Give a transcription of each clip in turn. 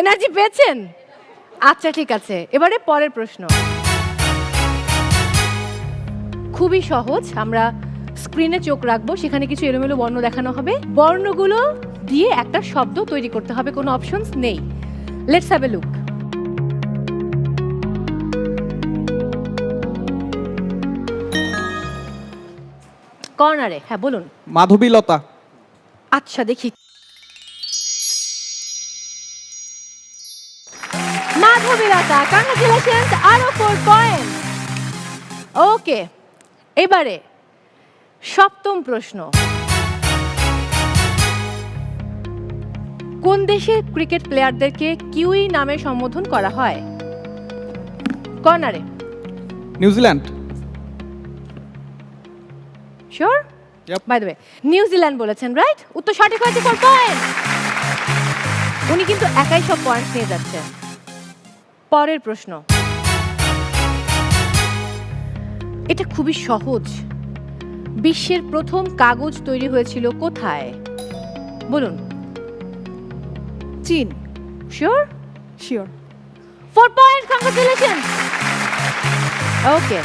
Energy পেয়েছেন? আচ্ছা ঠিক আছে। এবারে পরের প্রশ্ন। খুবই সহজ আমরা স্ক্রিনে চোখ রাখব সেখানে কিছু এলোমেলো বর্ণ দেখানো হবে। বর্ণগুলো দিয়ে একটা শব্দ তৈরি করতে হবে কোনো অপশনস নেই। লেটস হ্যাভ এ লুক কর্নারে হ্যাঁ বলুন। মাধবীলতা। আচ্ছা দেখি। মাধবীলতা কংগ্রেচুলেশনস আরও ফোর পয়েন্ট ওকে এবারে সপ্তম প্রশ্ন। কোন দেশের ক্রিকেট প্লেয়ারদেরকে কিউই নামে সম্বোধন করা হয়? কর্নারে। New Zealand sure Yep. By the way New Zealand বলেছেন রাইট উত্তর সঠিক হয়েছে ফোর পয়েন্ট উনি কিন্তু একাই সব পয়েন্ট নিয়ে যাচ্ছে পরের প্রশ্ন। এটা খুবই সহজ। বিশ্বের প্রথম কাগজ তৈরি হয়েছিল কোথায়? বলুন। চীন। Sure sure four point congratulation okay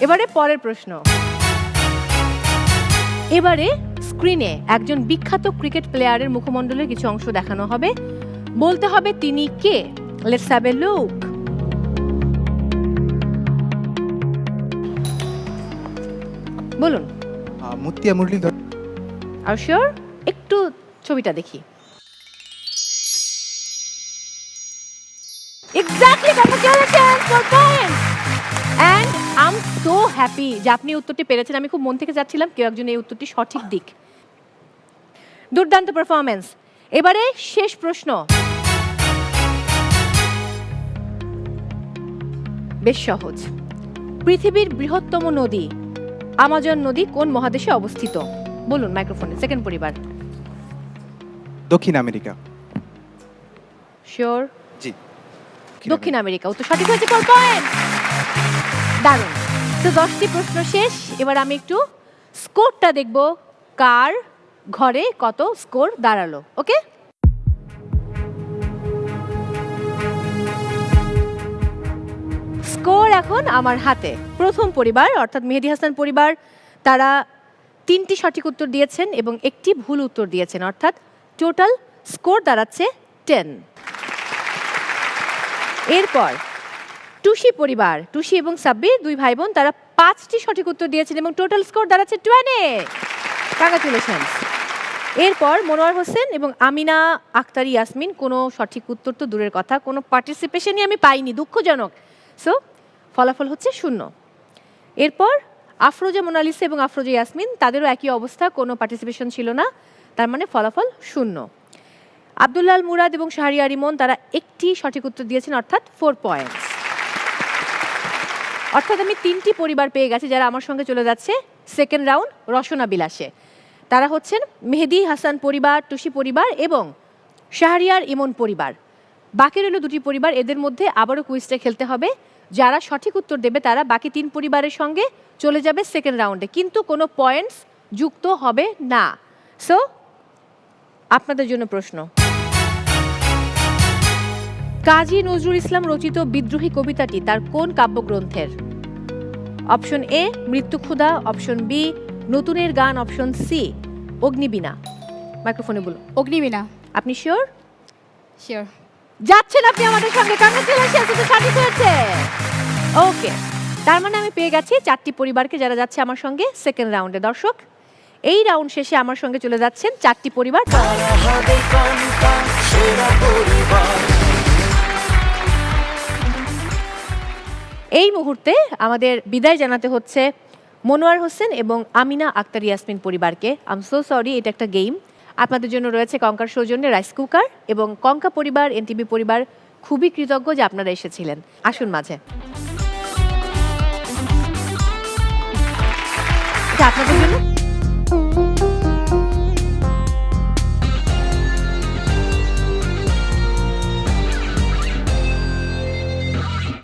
এবারে পরের প্রশ্ন। এবারে স্ক্রিনে একজন বিখ্যাত ক্রিকেট প্লেয়ারের মুখমণ্ডলের কিছু অংশ দেখানো হবে। বলতে হবে তিনি কে? লেটস হ্যাভ এ লুক বলুন। মুতিয়া মুরলীধর আর শিওর একটু ছবিটা দেখি। Exactly congratulations for point and I am so happy যে আপনি উত্তরটি পেরেছেন। আমি খুব মন থেকে যাচ্ছিলাম কেউ একজন এই উত্তরটি সঠিক দিক। দুর্দান্ত পারফরমেন্স এবারে শেষ প্রশ্ন। বেশ সহজ। পৃথিবীর বৃহত্তম নদী আমাজন নদী কোন মহাদেশে অবস্থিত? বলুন মাইক্রোফোনে সেকেন্ড পরিবার। দক্ষিণ আমেরিকা। শিওর? জি। দক্ষিণ আমেরিকা। উত্তর সঠিক হয়েছে ফোর পয়েন্ট দারুণ। তো দশটি প্রশ্ন শেষ এবার আমি একটু স্কোরটা দেখব কার ঘরে কত স্কোর দাঁড়াল, ওকে? স্কোর এখন আমার হাতে। প্রথম পরিবার, অর্থাৎ মেহেদি হাসান পরিবার, তারা তিনটি সঠিক উত্তর দিয়েছেন এবং একটি ভুল উত্তর দিয়েছেন, অর্থাৎ টোটাল স্কোর দাঁড়াচ্ছে টেন। এরপর, টুসি পরিবার, টুসি এবং সাব্বির, দুই ভাই বোন, তারা পাঁচটি সঠিক উত্তর দিয়েছেন এবং টোটাল স্কোর দাঁড়াচ্ছে টুয়েনে কংগ্রাচুলেশন এরপর মনোয়ার হোসেন এবং আমিনা আক্তার ইয়াসমিন, কোনো সঠিক উত্তর তো দূরের কথা, কোনো পার্টিসিপেশনই আমি পাইনি, দুঃখজনক। সো ফলাফল হচ্ছে শূন্য। এরপর আফরোজা মোনালিসা এবং আফরোজা ইয়াসমিন, তাদেরও একই অবস্থা, কোনো পার্টিসিপেশন ছিল না, তার মানে ফলাফল শূন্য। আব্দুল্লাল মুরাদ এবং শাহরিয়া রিমন, তারা একটি সঠিক উত্তর দিয়েছেন, অর্থাৎ ফোর পয়েন্টস অর্থাৎ আমি তিনটি পরিবার পেয়ে গেছি যারা আমার সঙ্গে চলে যাচ্ছে। সেকেন্ড রাউন্ড রসনা বিলাসে। তারা হচ্ছেন মেহেদি হাসান পরিবার, টুসি পরিবার এবং শাহরিয়ার ইমন পরিবার। বাকি রইল দুটি পরিবার, এদের মধ্যে আবারও কুইজটা খেলতে হবে। যারা সঠিক উত্তর দেবে তারা বাকি তিন পরিবারের সঙ্গে চলে যাবে সেকেন্ড রাউন্ডে কিন্তু কোনো পয়েন্টস যুক্ত হবে না। সো আপনাদের জন্য প্রশ্ন। কাজী নজরুল ইসলাম রচিত বিদ্রোহী কবিতাটি তার কোন কাব্যগ্রন্থের? অপশন এ মৃত্যু ক্ষুধা অপশন বি নতুনের গান অপশন সি অগ্নিবীণা। মাইক্রোফোনে বলুন। অগ্নিবীণা। আপনি শিওর শিওর যাচ্ছেন আপনি আমাদের সঙ্গে সঠিক হয়েছে। ওকে তার মানে আমি পেয়ে গেছি চারটি পরিবারকে যারা যাচ্ছে আমার সঙ্গে সেকেন্ড রাউন্ডে দর্শক এই রাউন্ড শেষে আমার সঙ্গে চলে যাচ্ছেন চারটি পরিবার। এই মুহূর্তে আমাদের বিদায় জানাতে হচ্ছে মনোয়ার হোসেন এবং আমিনা আক্তার ইয়াসমিন পরিবারকে। আম সো সরি এটা একটা গেম আপনাদের জন্য রয়েছে কঙ্কার সৌজন্যে রাইস কুকার এবং কঙ্কা পরিবার, এনটিভি পরিবার খুবই কৃতজ্ঞ যে আপনারা এসেছিলেন। আসুন মাঝে। আপনাদের জন্য?